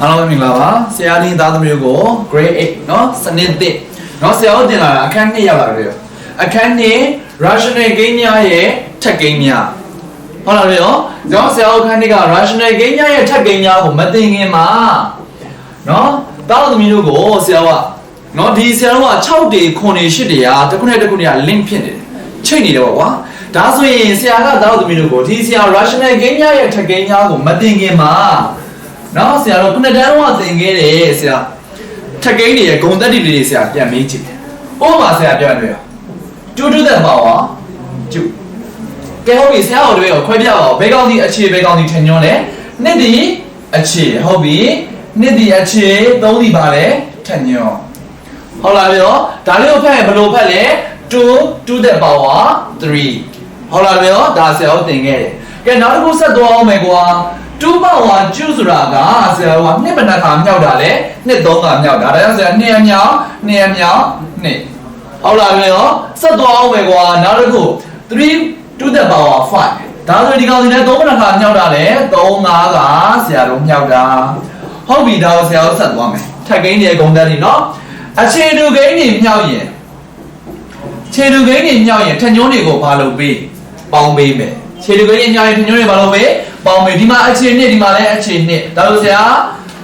အားလုံးပဲမင်္ဂလာပါဆရာလေးသားသမီးတို့ကို grade 8เนาะစနစ်တစ်เนาะဆရာတို့တင်လာတာအခန်း2ရောက်လာတယ်အခန်း2 rational game များရဲ့ထက် game များဟုတ်လားဗျာเนาะဆရာတို့အခန်း2က rational game များရဲ့ထက် game များကိုမသိခင်မှာเนาะသားသမီးတို့ကိုဆရာကเนาะဒီဆရာတို့က6တေ9တေ10တေရာတစ်ခုနဲ့တစ်ခုနဲ့ link ဖြစ်နေတယ်ချိတ်နေတယ်ပေါ့ကွာဒါဆိုရင်ဆရာကသားသမီးတို့ကိုဒီဆရာ rational game များရဲ့ထက် game များကိုမသိခင်မှာ နော်ဆရာတို့ခုနှစ်တန်းတော့သင်ခဲ့တယ်ဆရာထက်ကိန်းတွေရဲ့ဂုံတက်တီတွေဆရာပြန်မေးကြည့်တယ်။ဥပမာဆရာပြောရတယ်။တူတူတဲ့ပေါ့ဟာကျုကဲဟုတ်ပြီဆရာတို့ရောခွဲပြပါဦးဘဲကောင်းဒီအခြေဘဲကောင်းဒီထင်ညွန်းလဲနှစ်ဒီအခြေဟုတ်ပြီနှစ်ဒီအခြေသုံးဒီပါလဲထင်ညွန်းဟုတ်လားပြောဒါလေးကိုဖတ်ရင်ဘယ်လိုဖတ်လဲ2 to the power 3ဟုတ်လားပြောဒါဆရာတို့သင်ခဲ့တယ်ကဲနောက်တစ်ခုဆက်သွားအောင်မယ်ကွာ 2 power ကျုဆိုတာကဆရာတို့ကနှစ်ဘယ်နှခါမြောက်တာလဲနှစ်သုံးခါမြောက်တာဒါကြောင့်ဆရာနှစ်အမြောက်နှစ်အမြောက်နှစ်ဟုတ်လားပြောဆက်သွားအောင်မယ်ကွာနောက်တစ်ခု3 to the power 5ဒါဆိုဒီကောင်စီနဲ့3ဘယ်နှခါမြောက်တာလဲ3 5ကဆရာတို့မြောက်တာဟုတ်ပြီဒါကိုဆရာတို့ဆက်သွားမယ်ထပ်ကိန်းတွေဂုံတက်တွေနော်အခြေတူကိန်းတွေမြောက်ရင်ခြေတူကိန်းတွေမြောက်ရင်ထညုံးတွေကိုဘာလုပ်ပေးပေါင်းပေးမယ်ခြေတူကိန်းတွေမြောက်ရင်ထညုံးတွေဘာလုပ်ပေး ပေါင်းပေးဒီမှာအခြေနှစ်ဒီမှာလည်းအခြေနှစ်ဒါလို့ဆရာ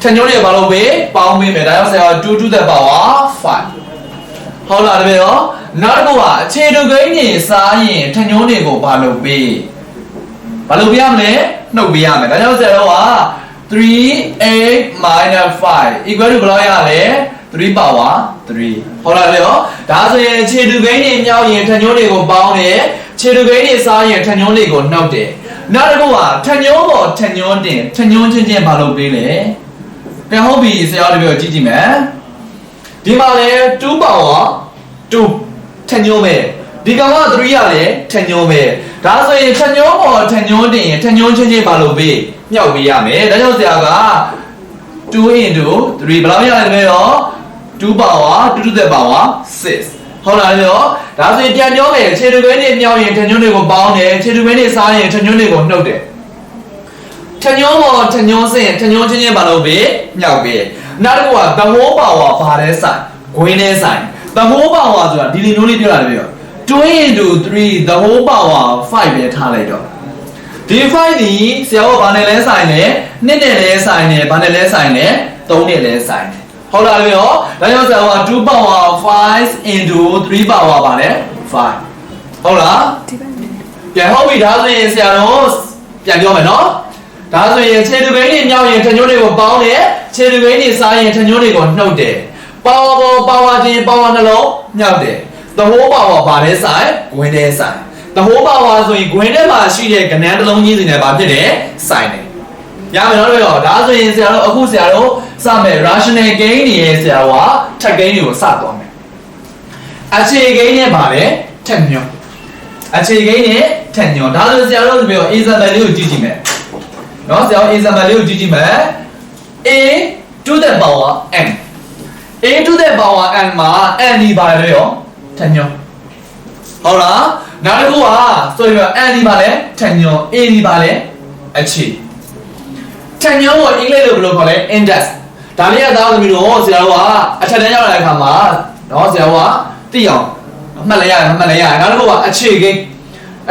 ထညုံးတွေဘာလုပ်ပေးပေါင်းပေးမယ်ဒါကြောင့်ဆရာ2 to the power 5ဟုတ်လားတပည့်ရောနောက်တစ်ခုကအခြေတူကိန်းတွေစားရင်ထညုံးတွေကိုဘာလုပ်ပေးဘာလုပ်ပေးရမလဲနှုတ်ပေးရမယ်ဒါကြောင့်ဆရာတို့က3 8 5 equal to ဘယ်လောက်ရလဲ3 power 3ဟုတ်လားလေရောဒါဆိုရင်ခြေတူကိန်းတွေမြောက်ရင်ထညုံးတွေကိုပေါင်းတယ်ခြေတူကိန်းတွေစားရင်ထညုံးတွေကိုနှုတ်တယ် နောက်တစ်ခုကထညုံးပေါ်ထညုံးတင်ထညုံးချင်းချင်းမလုပ်ပေးလေကဲဟုတ်ပြီဆရာတို့ပြောကြည့်ကြည့်မယ်ဒီမှာလေ2 power 2ထညုံးပဲဒီကောင်က3ရလေထညုံးပဲဒါဆိုရင်ထညုံးပေါ်ထညုံးတင်ရင်ထညုံးချင်းချင်းမလုပ်ပေးမြောက်ပေးရမယ်ဒါကြောင့်ဆရာက2 into 3ဘယ်လောက်ရလဲတကယ်ရော2 power 2 to the power 6 ဟုတ်လားရောဒါဆိုရင်ပြန်ပြောမယ်ခြေတူခွဲနဲ့မြောက်ရင်ထညွန်းတွေကိုပေါင်းတယ်ခြေတူခွဲနဲ့စားရင်ထညွန်းတွေကိုနှုတ်တယ်ထညွန်းပေါ်ထညွန်းစင်ထညွန်းချင်းချင်းဘာလို့ပဲမြောက်ပဲနောက်တစ်ခုက the whole power ဘာလဲဆိုင်ဂွင်းနဲ့ဆိုင် the whole power ဆိုတာဒီလိုမျိုးလေးပြောတာလေပြော2 into 3 the whole power 5ပဲထားလိုက်တော့ဒီ5ဒီဆရာကဘာနဲ့လဲဆိုင်လဲနှစ်နဲ့လဲဆိုင်တယ်ဘာနဲ့လဲဆိုင်လဲ3နဲ့လဲဆိုင်တယ် ဟုတ်လားလေရောဒါကြောင့်ဆရာက2 power 5 into 3 power ပါလဲ5ဟုတ်လားပြန်ဟုတ်ပြီဒါဆိုရင်ဆရာတို့ပြန်ပြောမယ်နော်ဒါဆိုရင်ခြေတူကိန်းတွေမြောက်ရင်ထညိုးတွေကိုပေါင်းတယ်ခြေတူကိန်းတွေစားရင်ထညိုးတွေကိုနှုတ်တယ် power ပေါ် power ချင်း power နှလုံးမြောက်တယ် the whole power ပါလဲဆိုင်ဂွင်းတဲ့ဆိုင် the whole power ဆိုရင်ဂွင်းထဲမှာရှိတဲ့ကဏ္ဍတစ်လုံးကြီးစီနဲ့ဘာဖြစ်လဲဆိုင်တယ်ရမယ်နော်တို့ရောဒါဆိုရင်ဆရာတို့အခုဆရာတို့ စမယ် rational gain တွေရဲ့ဆရာကထက် gain တွေကိုစသွားမယ်အခြေ gain နဲ့ဗာလဲထက်ညွန့်အခြေ gain နဲ့ထက်ညွန့်ဒါဆိုဆရာတို့ပြော example လေးကိုကြည့်ကြည့်မယ်နော်ဆရာတို့ example လေးကိုကြည့်ကြည့်မယ် a to the power n a to the power n မှာ n ဒီပါလဲရောထက်ညွန့်ဟုတ်လားနောက်တစ်ခုကဆိုရင် n ဒီပါလဲထက်ညွန့် a ဒီပါလဲအခြေထက်ညွန့်ကိုအင်္ဂလိပ်လိုဘယ်လိုခေါ်လဲ index ဒါလေးကသားသမီးတို့ဆရာတို့ကအထက်တန်းရောက်လာတဲ့အခါမှာနော်ဆရာတို့ကသိအောင်အမှတ်လိုက်ရတယ်အမှတ်လိုက်ရတယ်နောက်တစ်ခုကအခြေကိန်း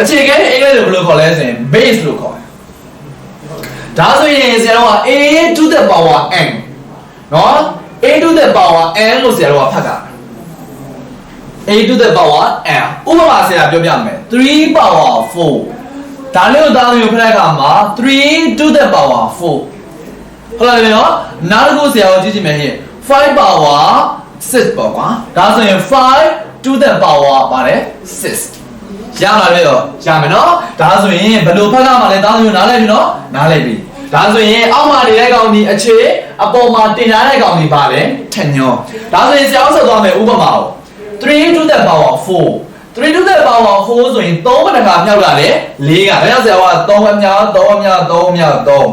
အခြေကိန်းအင်္ဂလိပ်လိုဘယ်လိုခေါ်လဲဆိုရင် base လို့ခေါ်တယ်ဒါဆိုရင်ဆရာတို့က a to the power n နော် a to the power n လို့ဆရာတို့ကဖတ်တာ a to the power n ဥပမာဆရာပြောပြမယ်3 power 4ဒါလေးကိုသားသမီးဖတ်တဲ့အခါမှာ3 to the power 4 ဟုတ်လားဗျာနောက်တစ်ခုဆရာကိုကြည့်ကြည့်မယ်ဟဲ့5 power 6ပေါ့ကွာဒါဆိုရင်5 to the power ပါတယ်6ရလာပြီတော့ရမယ်နော်ဒါဆိုရင်ဘယ်လိုဖတ်ရမှာလဲသားသမီးနားလည်ပြီနော်နားလည်ပြီဒါဆိုရင်အောက်မှာနေတဲ့ကောင်ဒီအခြေအပေါ်မှာတင်ထားတဲ့ကောင်ဒီပါလဲထညောဒါဆိုရင်ဆရာအောင်ဆက်သွားမယ်ဥပမာကို3 to the power 4 3 to the power 4ဆိုရင်3ဘယ်နှခါမြောက်လာလဲ4ကဒါကြောင့်ဆရာက3အမြောက်3အမြောက်3အမြောက်3တော်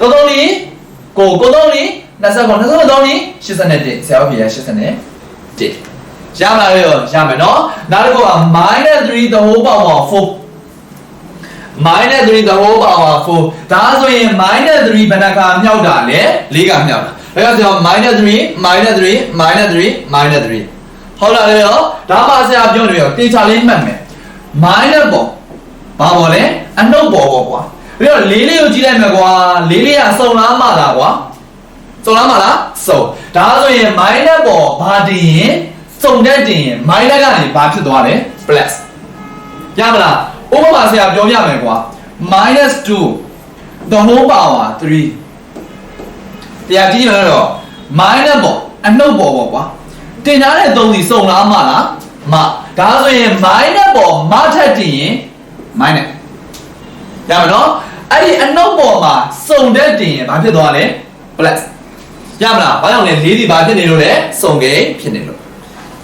တော်လေး ကိုကိုတော်လေး29 29လေး81ဆရာတို့ပြရ81ရမလားရောရမယ်နော်နောက်တစ်ခုက -3 the whole power 4 minus 3 the whole power 4ဒါဆိုရင် minus 3ဘယ်နှခါမြောက်တာလဲ၄ခါမြောက်တာဒါကြောင့်ကျွန်တော် minus 3 minus 3 minus 3 minus 3ဟုတ်လားလေရောဒါမှဆရာပြောနေရောတေချာလေးမှတ်မယ် minus ပေါ့ဘာပေါ်လဲအနှုတ်ပေါ်ပေါ့ကွာ ပြီးတော့လေးလေးကိုကြည့်လိုက်မယ်ကွာလေးလေးကစုံလားမလားကွာစုံလားမလားစုံဒါဆိုရင် minus ပေါ်ဘာတင်ရင်စုံတဲ့တင်ရင် minus ကနေဘာဖြစ်သွားလဲ plus ရမလားဥပမာဆရာပြောပြမယ်ကွာ minus 2 the whole power 3တရားကြည့်ရတော့ minus ပေါ်အနှုတ်ပေါ်ပေါ့ကွာတင်ထားတဲ့သုံးစီစုံလားမလားမဒါဆိုရင် minus ပေါ်မထက်တင်ရင် minus ရမနော် အဲ့ဒီအနှုတ်ပေါ်မှာစုံတဲ့တင်ရင်ဘာဖြစ်သွားလဲ plus ရမလားဘာကြောင့်လဲလေးဒီဘာဖြစ်နေလို့လဲစုံကိန်းဖြစ်နေလို့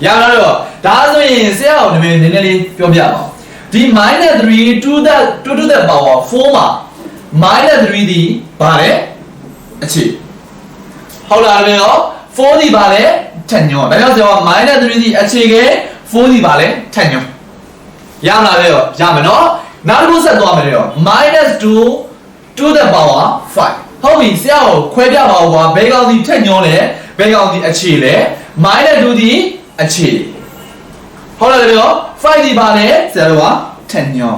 ရမလားတော့ဒါဆိုရင်ဆရာအောင်နည်းနည်းလေးပြောပြပါဦးဒီ minus 3 to the 2 to the power 4မှာ minus 3ဒီဘာလဲအခြေဟုတ်လားလေရော4ဒီဘာလဲထက်ညောဒါကြောင့်ဆရာက minus 3ဒီအခြေက4ဒီဘာလဲထက်ညောရမလားလေရောရမယ်နော် နောက်တစ်ခုဆက်သွားမယ်လေရော minus 2 to the power 5ဟုတ်ပြီဆရာကိုခွဲပြပါဦးကွာဘယ်ကောင်ဒီထက်ညောလဲဘယ်ကောင်ဒီအခြေလဲ minus 2ဒီအခြေဟုတ်လားလေရော5ဒီပါလဲဆရာတို့ကထက်ညော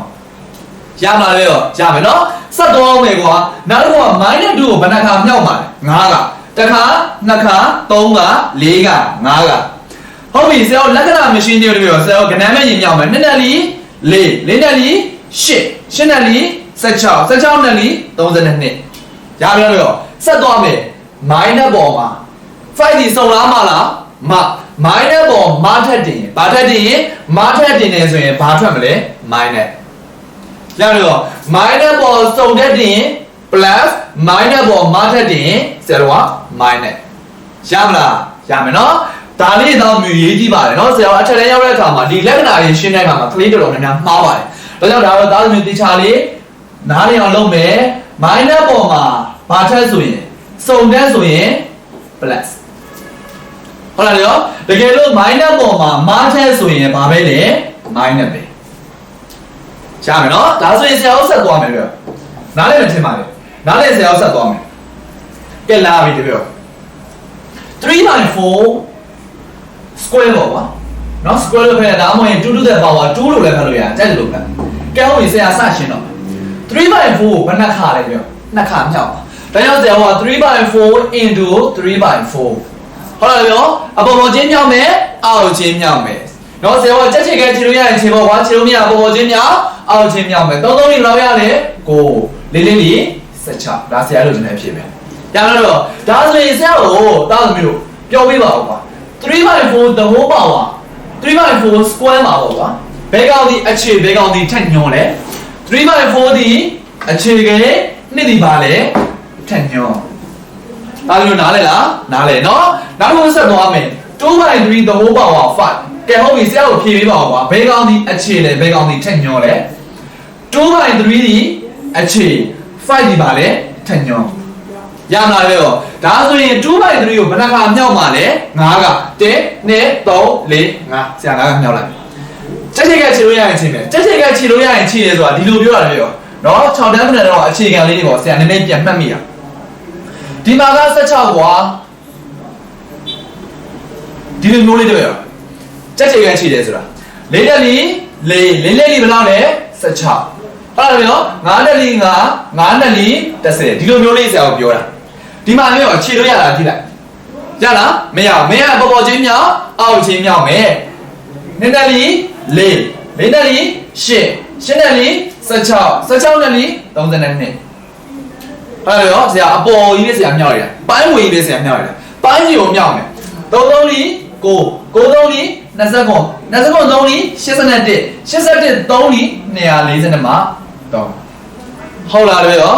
ရမလားလေရောရမယ်နော်ဆက်သွားအောင်မယ်ကွာနောက်တစ်ခုက minus 2ကိုဘယ်နှခါမြောက်မှာလဲ9ကတစ်ခါနှစ်ခါသုံးကလေးကငါးကဟုတ်ပြီဆရာတို့လက္ခဏာမရှင်းသေးဘူးလို့ပြောဆရာတို့ကဏ္ဍမဲ့ရင်မြောက်မယ်နှစ်နဲ့လီလေးလေးနဲ့လီ ရှစ်ရှစ်နဲ့လီ16 16နဲ့လီ32ရပြီလားလို့ဆက်သွားမယ် minus ပေါ်မှာ5ဒီစုံလားမလားမ minus ပေါ်မထက်တင်ရင်ဘာထက်တင်ရင်မထက်တင်နေဆိုရင်ဘာထွက်မလဲ minus ရပြီတော့ minus ပေါ်စုံတဲ့တင်ရင် plus minus ပေါ်မထက်တင်ရင်ဆရာတို့က minus ရမလားရမယ်နော်ဒါလေးတော့မြူရေးကြည့်ပါတယ်နော်ဆရာကအထက်တန်းရောက်တဲ့အခါမှာဒီလက္ခဏာတွေရှင်းတဲ့အခါမှာကလေးတော်တော်များများမှားပါတယ် ဒါကြောင့်ဒါတော့သားသမီးတေချာလေးနားလည်အောင်လုပ်မယ် minus ပေါ်မှာဘာထက်ဆိုရင်စုံတဲ့ဆိုရင် plus ဟုတ်လားရောတကယ်လို့ minus ပေါ်မှာမထက်ဆိုရင်ဘာပဲလဲ minus ပဲရှားမယ်နော်ဒါဆိုရင်ဆရာတို့ဆက်သွားမယ်ပြောနားလည်မထင်ပါနဲ့နားလည်ဆရာတို့ဆက်သွားမယ်ကဲလာပြီတပြော3 by 4 square ပေါ့ကွာနော် square လို့ဖယ်တာဒါမှမဟုတ်2 to the power 2လို့လည်းဖယ်လို့ရတယ်တဲ့လို့ဖယ် ကဲဟုတ်ပြီဆရာစရှင်းတော့3 by 4ကိုဘယ်နှခါလဲပြောနှစ်ခါမြောက်ပါဒါကြောင့်ဆရာက3 by 4 into 3 by 4ဟုတ်လားပြောအပေါ်ပေါ်ချင်းမြောက်မယ်အောက်ချင်းမြောက်မယ်နော်ဆရာကကြက်ချေကခြေလို့ရရင်ခြေပေါ်ကွာခြေလို့မရပေါ်ပေါ်ချင်းမြောက်အောက်ချင်းမြောက်မယ်သုံးသုံးလေးလောက်ရတယ်ကိုလေးလေးလေး16ဒါဆရာလို့ကျွန်တော်ဖြစ်မယ်ရတော့ဒါဆိုရင်ဆရာကိုတားသမီးတို့ပြောပြပါဦးကွာ3 by 4 the whole power 3 by 4 square မှာပေါ့ကွာ ဘယ်ကောင်ဒီအခြေဘယ်ကောင်ဒီထက်ညွန်လဲ3 by 4ဒီအခြေကနှစ်ဒီပါလဲထက်ညွန်ဒါလို့နားလဲလားနားလဲနော်နောက်တစ်ခုဆက်သွားမယ်2 by 3 the whole power 5ကဲဟုတ်ပြီဆရာကိုဖြေပေးပါဦးကွာဘယ်ကောင်ဒီအခြေလဲဘယ်ကောင်ဒီထက်ညွန်လဲ2 by 3ဒီအခြေ5ဒီပါလဲထက်ညွန်ရမလားလေရောဒါဆိုရင်2 by 3ကိုဘယ်နှခါမြောက်မှာလဲ9က1 2 3 4 5ဆရာ9ကမြောက်လိုက် တက်ချက်ကခြေလို့ရရင်ခြေမယ်တက်ချက်ကခြေလို့ရရင်ခြေတယ်ဆိုတာဒီလိုပြောတာလေရောနော်6တန်းဖက်တော့အခြေခံလေးတွေပေါ့ဆရာနည်းနည်းပြန်မှတ်မိတာဒီမှာက16ကွာဒီလိုမျိုးလေးတွေရောတက်ချက်ကခြေတယ်ဆိုတာလေးတက်လီလေးလေးလေးလီဘယ်လောက်လဲ16အဲ့ဒါမျိုး9တက်လီ9 9တက်လီ10ဒီလိုမျိုးလေးဆရာကိုပြောတာဒီမှာလည်းရောခြေလို့ရတာကြည့်လိုက်ရလားမရဘူးမင်းကပေါ်ပေါ်ချင်းမြောက်အောက်ချင်းမြောက်မယ်နှစ်တက်လီ လေးလေးတက်လီရှစ်ရှစ်တက်လီ16 16တက်လီ32အဲ့ဒါရောဆရာအပေါ်ကြီးနဲ့ဆရာမြောက်ရတာပိုင်းဝေကြီးနဲ့ဆရာမြောက်ရတာပိုင်းကြီးကိုမြောက်မယ်33လီ9 93လီ29 29 3လီ81 81 3လီ240မှာတော့ဟုတ်လားလေရော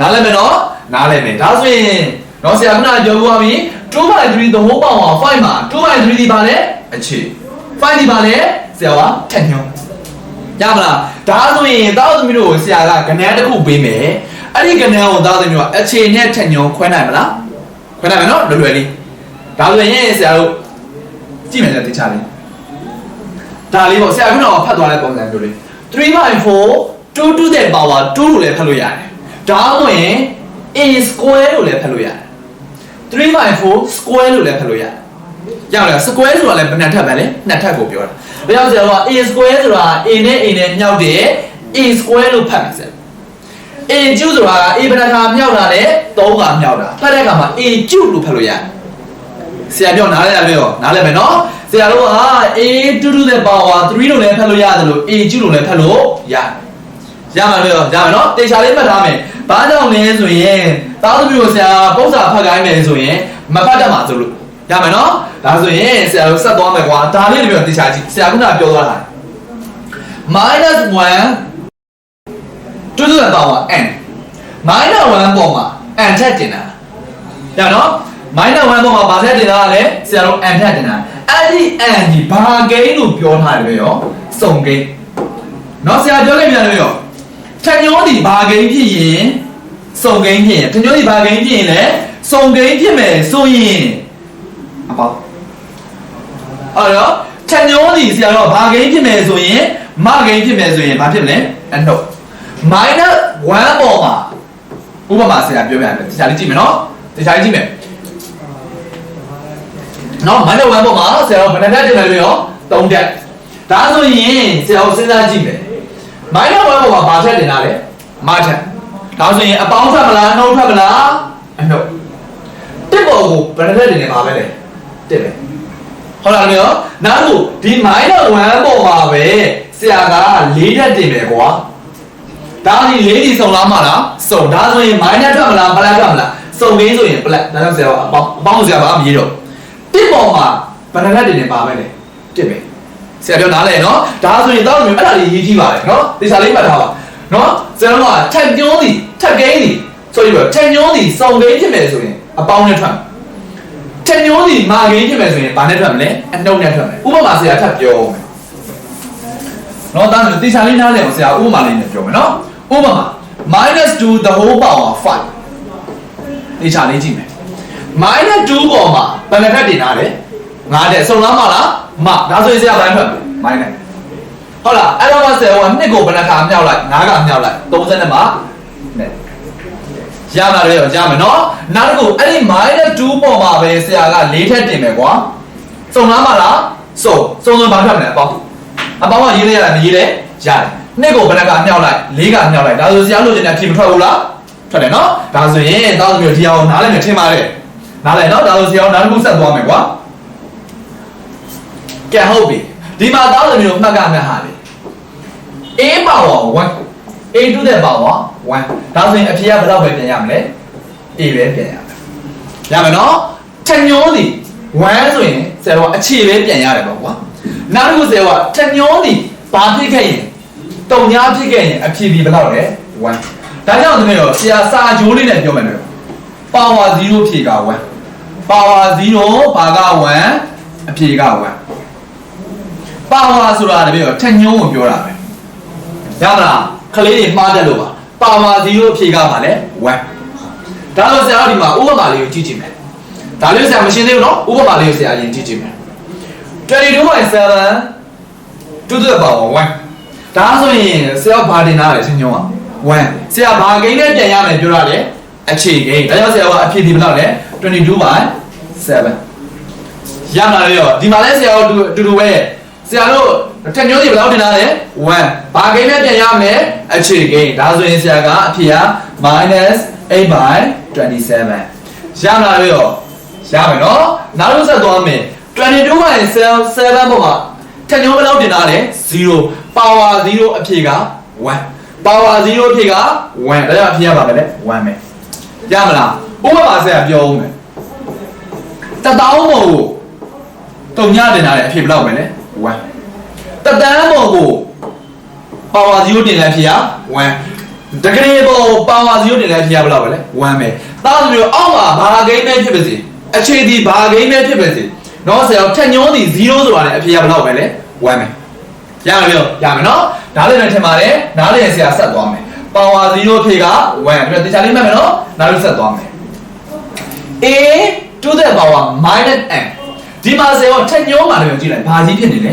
နားလည်မယ်နော်နားလည်မယ်ဒါဆိုရင်တော့ဆရာခုနကပြောပြသွားပြီ2 by 3 the whole power 5မှာ2 by 3ဒီပါလဲအခြေ5ဒီပါလဲ ဆရာကထက်ညုံရမလားဒါဆိုရင်တောက်သမီးတို့ကိုဆရာကကဏ္ဍတစ်ခုပေးမယ်အဲ့ဒီကဏ္ဍကိုတောက်သမီးတို့ကအခြေနဲ့ထက်ညုံခွဲနိုင်မလားခွဲနိုင်မယ်နော်လွယ်လွယ်လေးဒါဆိုရင်ဆရာတို့ကြည့်မယ်ကြတခြားလေးဒါလေးပေါ့ဆရာခုနကဖတ်သွားတဲ့ပုံစံမျိုးလေး3 by 4 2 2 to the power 2လို့လည်းဖတ်လို့ရတယ်ဒါမှမဟုတ်ရင် a square လို့လည်းဖတ်လို့ရတယ်3 by 4 square လို့လည်းဖတ်လို့ရတယ်ရအောင်လား square ဆိုတာလည်းဘယ်နှစ်ထပ်ပဲလဲနှစ်ထပ်ကိုပြောတာ ဒါကြောင့်ဆရာက a square ဆိုတာ a နဲ့ a နဲ့မြောက်တဲ့ a square လို့ဖတ်မယ်ဆရာ a ကျုဆိုတာက a ဘယ်နှခါမြောက်တာလဲ3ခါမြောက်တာဖတ်တဲ့အခါမှာ a ကျုလို့ဖတ်လို့ရတယ်ဆရာပြောနားလဲရပြီရောနားလဲမယ်နော်ဆရာတို့က a to to the power 3လို့လည်းဖတ်လို့ရတယ်လို့ a ကျုလို့လည်းဖတ်လို့ရတယ်ရမှာလို့ရမယ်နော်တေချာလေးမှတ်ထားမယ်ဘာကြောင့်လဲဆိုရင်သားသမီးကိုဆရာပု္ပ္ပာဖတ်ခိုင်းမယ်ဆိုရင်မဖတ်တတ်မှာဆိုလို့ရမယ်နော် ဒါဆိုရင်ဆရာတို့ဆက်သွားမယ်ကွာဒါလေးတွေပြောတေချာကြည့်ဆရာကပြောသွားတာ minus 1 to the power n minus 1ပေါ်မှာ n ထက်တင်တာရနော် minus 1ပေါ်မှာဘာထက်တင်တာလဲဆရာတို့ n ထက်တင်တာအဲ့ဒီ n ဒီဘာဂိမ်းလို့ပြောထားတယ်ပဲရောစုံဂိမ်းနော်ဆရာပြောခဲ့ပြန်တယ်ပဲရောထညောဒီဘာဂိမ်းဖြစ်ရင်စုံဂိမ်းဖြစ်ရင်ထညောဒီဘာဂိမ်းဖြစ်ရင်လည်းစုံဂိမ်းဖြစ်မယ်ဆိုရင်အပေါ အဲ့တော့ထညောဒီဆရာတို့ဘာဂိမ်းဖြစ်မယ်ဆိုရင်မဂိမ်းဖြစ်မယ်ဆိုရင်ဘာဖြစ်မလဲအနှုတ် minus 1ပေါ်မှာဥပမာဆရာပြောပြရတယ်တရားလေးကြည့်မယ်နော်တရားလေးကြည့်မယ်နော် minus 1ပေါ်မှာဆရာတို့ဘယ်နှတက်တင်လဲပြော3တက်ဒါဆိုရင်ဆရာတို့စဉ်းစားကြည့်မယ် minus 1ပေါ်မှာဘာထက်တင်တာလဲမထက်ဒါဆိုရင်အပေါင်းထက်မလားအနှုတ်ထက်မလားအနှုတ်တစ်ပေါ်ကိုဘယ်နှတက်တင်နေပါပဲလဲတစ်ပဲ ဟုတ်လားမျိုးနောက်တစ်ခုဒီ minus 1ပေါ်မှာပဲဆရာက4တက်တင်မယ်ကွာဒါဒီလေးဒီစုံလားမလားစုံဒါဆိုရင် minus ထွက်မလား plus ထွက်မလားစုံလေးဆိုရင် plus ဒါကြောင့်ဆရာကအပေါင်းအပေါင်းဆရာကအမကြီးတော့တစ်ပေါ်မှာဘယ်နှလက်တင်နေပါပဲလေတစ်ပဲဆရာပြောနားလဲနော်ဒါဆိုရင်တောက်လို့အဲ့ဒါလေးရေးကြည့်ပါလေနော်ဒီစာလေးမှတ်ထားပါနော်ဆရာတို့ကထက်ကျုံးသည်ထက်ကိန်းသည်ဆိုပြီးတော့ထက်ကျုံးသည်စုံကိန်းဖြစ်မယ်ဆိုရင်အပေါင်းနဲ့ထွက် ထက်ကျုံးသည်မာကိန်းဖြစ်မယ်ဆိုရင်ဘာနဲ့ထွက်မလဲအနှုတ်နဲ့ထွက်မယ်ဥပမာဆရာထပ်ပြောမယ်နော်ဒါဆိုတေချာလေးနားလည်အောင်ဆရာဥပမာလေးနဲ့ပြောမယ်နော်ဥပမာ minus 2 the whole power 5ဒီချာလေးကြည့်မယ် minus 2ပေါ်မှာဘယ်နှထပ်တင်တာလဲ9တဲ့စုံလားမလားမဒါဆိုရင်ဆရာဘယ်နှထပ် minus ဟုတ်လားအဲ့တော့မှဆရာကနှစ်ကိုဘယ်နှခါမြောက်လိုက်9ခါမြောက်လိုက်30နဲ့မှနဲ့ ရမှာလေရမယ်နော်နောက်တစ်ခုအဲ့ဒီ minus 2ပေါ်မှာပဲဆရာက4ထပ်တင်မယ်ကွာစုံလားမလားစုံစုံစုံဘာထပ်မလဲအပေါင်းအပေါင်းကရေးလိုက်ရတယ်မရေးလဲရတယ်နှစ်ကိုဘယ်နှခါမြောက်လိုက်၄ခါမြောက်လိုက်ဒါဆိုဆရာလို့ကျင်တဲ့အဖြစ်မထွက်ဘူးလားထွက်တယ်နော်ဒါဆိုရင်တောင်းသမီးတို့ဒီအောင်နားလည်မယ်ထင်ပါတယ်နားလည်နော်ဒါဆိုဆရာနောက်တစ်ခုဆက်သွားမယ်ကွာကဲဟုတ်ပြီဒီမှာတောင်းသမီးတို့မှတ်ကမှတ်ဟာလေ a power 1 a to the power 1ဒါဆိုရင်အဖြေကဘယ်တော့ပဲပြန်ရမလဲ a ပဲပြန်ရမယ်ရမယ်နော်ထညောသည်1ဆိုရင်ဆရာတို့ကအခြေပဲပြန်ရတယ်ပေါ့ကွာနောက်တစ်ခုဆရာကထညောသည်ဘာဖြစ်ခဲ့ရင်တုံညာဖြစ်ခဲ့ရင်အဖြေဒီဘယ်လောက်လဲ1ဒါကြောင့်သမီးတို့ဆရာစာကြိုးလေးနဲ့ပြောမယ်နော် power 0ဖြေက1 power 0ဘာက1အဖြေက1 power ဆိုတာတပည့်တော့ထညောကိုပြောတာပဲရမလားကလေးတွေမှားတတ်လို့ပါ power 0အဖြေကပါလဲ1ဒါတော့ဆရာတို့ဒီမှာဥပမာလေးကိုကြည့်ကြည့်မယ်ဒါလေးဆရာမရှင်းသေးဘူးနော်ဥပမာလေးကိုဆရာအရင်ကြည့်ကြည့်မယ်22.7 to the power 1ဒါဆိုရင်ဆရာဘာတင်တာလဲထညောက1ဆရာဘာဂိမ်းနဲ့ပြန်ရမယ်ပြောတာလေအခြေဂိမ်းဒါကြောင့်ဆရာကအဖြေဒီဘယ်လောက်လဲ22.7ရမှာလေရောဒီမှာလဲဆရာတို့တူတူပဲဆရာတို့ ထက်ညိုးစီဘယ်လောက်တင်တာလဲ1ဘာဂိမ်းနဲ့ပြန်ရမယ်အခြေဂိမ်းဒါဆိုရင်ဆရာကအဖြေက -8 by 27ရမှာလေရောရမယ်နော်နောက်တစ်ဆက်သွားမယ်22 by 7ပေါ်မှာထက်ညိုးဘယ်လောက်တင်တာလဲ0 power 0အဖြေက1 power 0အဖြေက1ဒါကြောင့်အဖြေကပါပဲလေ1ပဲရမလားဥပမာဆက်ပြောဦးမယ်တတောင်းမို့ကိုတုံညတင်တာလေအဖြေဘယ်လောက်ပဲလဲ1 တတန်းမို့ကို power 0တင်တဲ့အဖြေက1တကယ်ပေါ် power 0တင်တဲ့အဖြေကဘယ်လောက်ပဲလဲ1ပဲသားသမီးတို့အောက်မှာဘာဂိမ်းပဲဖြစ်ပါစေအခြေဒီဘာဂိမ်းပဲဖြစ်ပါစေနော်ဆရာထက်ညောသည်0ဆိုတာလေအဖြေကဘယ်လောက်ပဲလဲ1ပဲရမယ်ပြောရမယ်နော်နားလည်မယ်ထင်ပါတယ်နားလည်ရင်ဆရာဆက်သွားမယ် power 0ဖြေက1ပြီးတော့တခြားလေးမှတ်မယ်နော်နောက်တစ်ဆက်သွားမယ် a to the power minus n ဒီမှာဆရာကထက်ညောမှာလည်းကြည့်လိုက်ဘာကြီးဖြစ်နေလဲ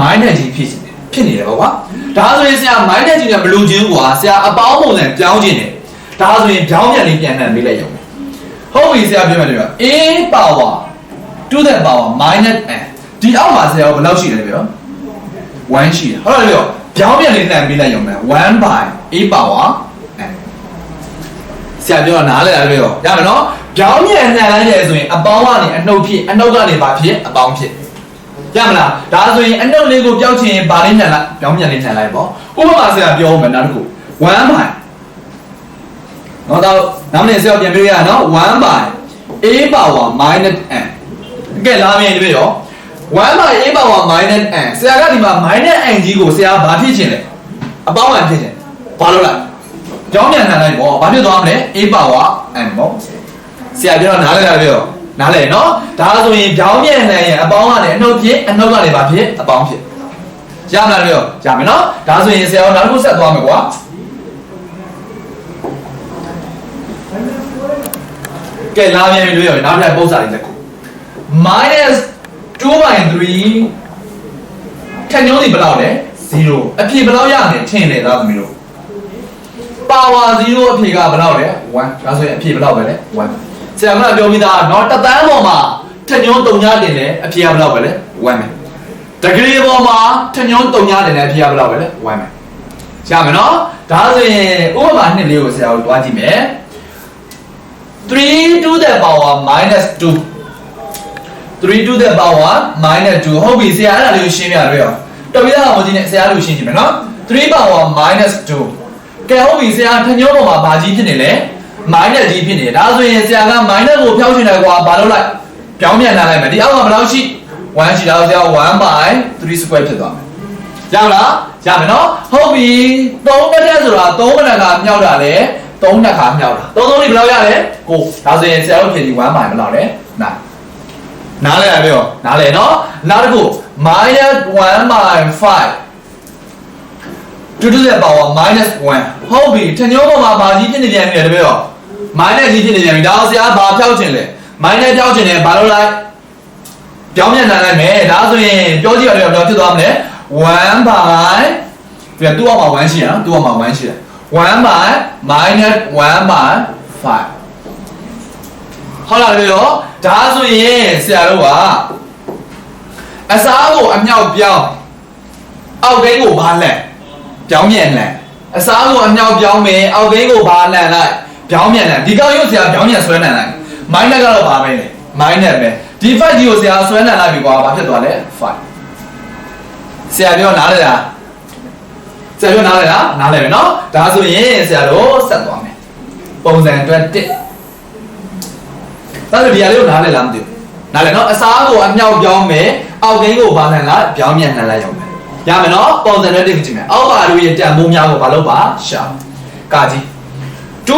minus ကြီးဖြစ်နေဖြစ်နေတယ်ပေါ့ကွာဒါဆိုရင်ဆရာမိုင်းတဲ့ချင်းကမလို့ချင်းကွာဆရာအပေါင်းပုံစံပြောင်းခြင်းတယ်ဒါဆိုရင်ပြောင်းပြန်လေးပြန်နှံပေးလိုက်ရုံပဲဟုတ်ပြီဆရာပြောမယ်လို့ a power to the power minus n ဒီအောက်မှာဆရာဘယ်လောက်ရှိလဲပြော1ရှိတယ်ဟုတ်တယ်ပြောပြောင်းပြန်လေးနှံပေးလိုက်ရုံပဲ1 by a power n ဆရာပြောတာနားလည်လားပြောရမယ်နော်ပြောင်းပြန်နှံလိုက်တယ်ဆိုရင်အပေါင်းကနေအနှုတ်ဖြစ်အနှုတ်ကနေပါဖြစ်အပေါင်းဖြစ် ရမလားဒါဆိုရင်အနှုတ်လေးကိုပြောင်းချင်ရင်ဗာလေးနှံလိုက်ပြောင်းပြန်လေးနှံလိုက်ပေါ့ဥပမာဆရာပြောဦးမယ်နောက်တစ်ခု1 by နော်တော့နောက်နေ့ဆရာပြန်ပြောရအောင်နော်1 by a power minus n ကဲလာမယ်ဒီပြရော1 by a power minus n ဆရာကဒီမှာ minus n ကြီးကိုဆရာဘာဖြစ်ချင်လဲအပေါင်းအဖြစ်ချင်ဘာလို့လဲကြောင်းပြန်နှံလိုက်ပေါ့ဘာဖြစ်သွားမလဲ a power n ပေါ့ဆရာပြောတော့နားလည်လားပြော နားလည်နော်ဒါဆိုရင်ကြောင်းပြန်နှံရင်အပေါင်းကနေအနှုတ်ဖြစ်အနှုတ်ကနေဘာဖြစ်အပေါင်းဖြစ်ရမလားပြောရမယ်နော်ဒါဆိုရင်ဆရာတို့နောက်တစ်ခုဆက်သွားမယ်ကွာကဲလာပြန်ပြီလို့ရနောက်ထပ်ပုံစံလေးတစ်ခု minus 2 by 3ထက်ညောင်းစီဘယ်လောက်လဲ0အဖြေဘယ်လောက်ရလဲထင်တယ်သားသမီးတို့ power 0အဖြေကဘယ်လောက်လဲ1ဒါဆိုရင်အဖြေဘယ်လောက်ပဲလဲ1 ဆရာကပြောပြီးသားเนาะတသန်းပေါ်မှာထက်ညောင်းတုံညာတင်တယ်အဖြေကဘယ်လောက်ပဲလဲ1ပဲတဂရီပေါ်မှာထက်ညောင်းတုံညာတင်တယ်အဖြေကဘယ်လောက်ပဲလဲ1ပဲရမယ်เนาะဒါဆိုရင်ဥပမာနှစ်လေးကိုဆရာတို့တွားကြည့်မယ်3 to the power minus 2 3 to the power minus 2ဟုတ်ပြီဆရာအဲ့ဒါလေးကိုရှင်းပြရတော့တော်ပြီလားမကြည့်နဲ့ဆရာတို့ရှင်းကြည့်မယ်နော်3 power minus 2ကဲဟုတ်ပြီဆရာထညောပေါ်မှာဘာကြီးဖြစ်နေလဲ minus ကြီးဖြစ်နေတယ်ဒါဆိုရင်ဆရာက minus ကိုဖျောက်ချင်တယ်ကွာဘာလို့လိုက်ပြောင်းပြန်လာလိုက်မယ်ဒီအောက်ကဘယ်လောက်ရှိ1ရှိတော့ဆရာ1 by 3 square ဖြစ်သွားမယ်ရမလားရမယ်နော်ဟုတ်ပြီ3တက်တက်ဆိုတာ3မနက်ကမြောက်တာလေ3နှစ်ခါမြောက်တာ3 3ဒီဘယ်လောက်ရလဲကိုဒါဆိုရင်ဆရာတို့ဖြေဒီ1 by ဘယ်လောက်လဲ9နားလဲရပြောနားလဲနော်နောက်တစ်ခု minus 1 by 5 2 to the power minus 1ဟုတ်ပြီထညိုးပေါ်မှာဘာကြီးဖြစ်နေပြန်ပြီလဲတပည့် တော့ minus ကြီးဖြစ်နေပြန်ပြီဒါအောင်ဆရာဘာဖြောက်ချင်လဲ minus ဖြောက်ချင်တယ်ဘာလို့လိုက်ပြောင်းပြန်လာလိုက်မယ်ဒါဆိုရင်ပြောကြည့်ရတယ်တော့ဖြစ်သွားမလဲ1 by ပြန်သူ့အောက်မှာ1ရှိရနော်သူ့အောက်မှာ1ရှိတယ်1 by minus 1 by 5ဟုတ်လားတပည့်တော့ဒါဆိုရင်ဆရာတို့ကအစားကိုအမြောက်ပြောင်းအောက်ကိန်းကိုဘာလဲပြောင်းမြန်လန်အစားကိုအမြောက်ပြောင်းမယ်အောက်ကိန်းကိုဘာလန်လိုက် ပြောင်းမြန်လန်ဒီကောင်ရုပ်ဆရာပြောင်းမြန်ဆွဲလန်လိုက် minus ကတော့ဘာပဲလဲ minus ပဲဒီ fact ကြီးကိုဆရာဆွဲလန်လိုက်ပြီကွာဘာဖြစ်သွားလဲ5ဆရာပြောနားလဲလားဆရာပြောနားလဲလားနားလဲပဲเนาะဒါဆိုရင်ဆရာတို့ဆက်သွားမယ်ပုံစံအတွက်1ဒါဆိုဒီအလေးကိုနားလဲလားမသိဘူးနားလဲเนาะအစားကိုအမြောက်ပြောင်းမယ်အောက်ကိန်းကိုဘာလန်လားပြောင်းမြန်လန်လိုက်ရုံပဲရမယ်နော်ပုံစံနဲ့တင်ကြည့်မယ်အောက်ပါတို့ရဲ့တန်ဖိုးများကိုဘာလို့ပါရှာကာကြီး 2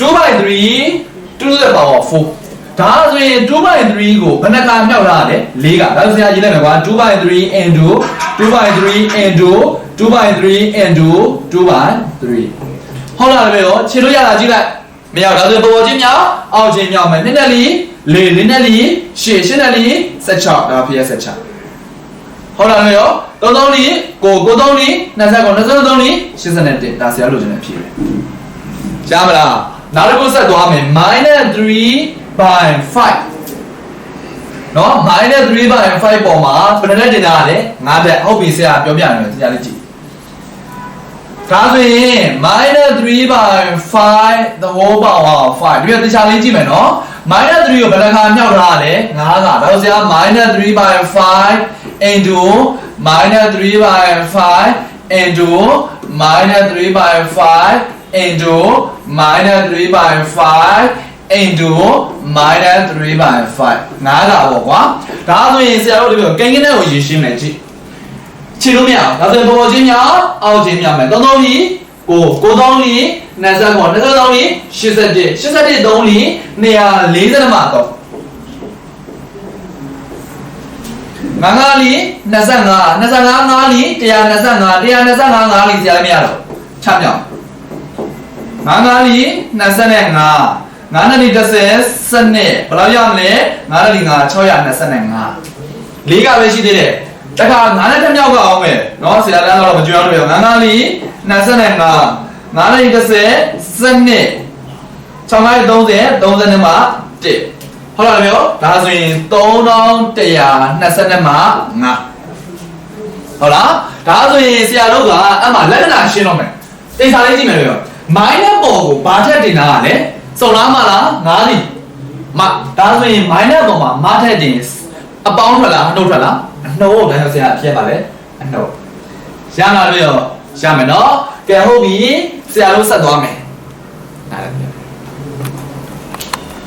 2 by 3 2 to the power 4ဒါဆိုရင်2 by 3ကိုဘယ်နှခါမြောက်ထားလဲ၄ကဒါဆိုဆရာရေးလိုက်မယ်ကွာ2 by 3 into 2 by 3 into 2 by 3 into 2 by 3ဟုတ်လားလေရောခြေလို့ရတာကြည့်လိုက်မရောက်ဒါဆိုရင်ပေါ်ချင်းမြောက်အောက်ချင်းမြောက်မယ်နည်းနည်းလေးလေနည်းနည်းလေးရှေ့ရှင်းနည်းလေး16ဒါဖြစ်ရ16ဟုတ်လားလေရောသုံးသုံးလေးကိုကိုသုံးလေး20ကို23လေး81ဒါဆရာလိုချင်တဲ့အဖြစ်ပဲ ကြားမလားနောက်တစ်ခုဆက်သွားမယ် -3 by 5နော် -3 by 5ပေါ်မှာဘယ်နဲ့တင်တာလဲ9တက်ဟုတ်ပြီဆရာပြောပြမယ်ဆရာလေးကြည့်ဒါဆိုရင် -3 by 5 the whole power of 5ဒီကတရားလေးကြည့်မယ်နော် -3 ကိုဘယ်နှခါမြောက်ထားရလဲ9ခါဒါဆိုဆရာ -3 by 5 into minus 3 by 5 into minus 3 by 5 into minus 3 by 5 into minus 3 by 5ငါးတာပေါ့ကွာဒါဆိုရင်ဆရာတို့ဒီလိုကိန်းကိန်းနဲ့ကိုရေးရှင်းမယ်ကြည့်ခြေလို့မရအောင်ဒါဆိုရင်ပေါ်ပေါ်ချင်းများအောက်ချင်းများမယ်သုံးသုံးလီကိုကိုသုံးလီ20ကို20သုံးလီ81 81သုံးလီ240မှာတော့ငါးငါးလီ25 25ငါးလီ125 125ငါးလီဆရာလည်းမရတော့ချမြောက် ငါးငါးလီ25ငါးနဲ့လီ30စနစ်ဘယ်လောက်ရမလဲငါးနဲ့လီငါ625လေးကပဲရှိသေးတယ်2တခါငါးနဲ့တစ်မြောက်ကအောင်မယ်နော်ဆရာတန်းတော့မကြွအောင်လို့ငါးငါးလီ25ငါးလီ30စနစ်6လိုက်30 30မှာ1ဟုတ်လားပြောဒါဆိုရင်3120မှာ9ဟုတ်လားဒါဆိုရင်ဆရာတို့ကအဲ့မှာလက္ခဏာရှင်းတော့မယ်တိတ်စာလေးကြည့်မယ်ပြော မိုင်းနဲ့ပေါ်ကိုဘာထက်တင်တာကလဲစုံလားမလား9လီမဒါဆိုရင်မိုင်းနဲ့ပေါ်မှာမထက်တင်အပေါင်းထွက်လားအနှုတ်ထွက်လားအနှုတ်ဒါဆိုဆရာအဖြစ်ပါလေအနှုတ်ရလာပြီရောရမယ်နော်ကဲဟုတ်ပြီဆရာတို့ဆက်သွားမယ်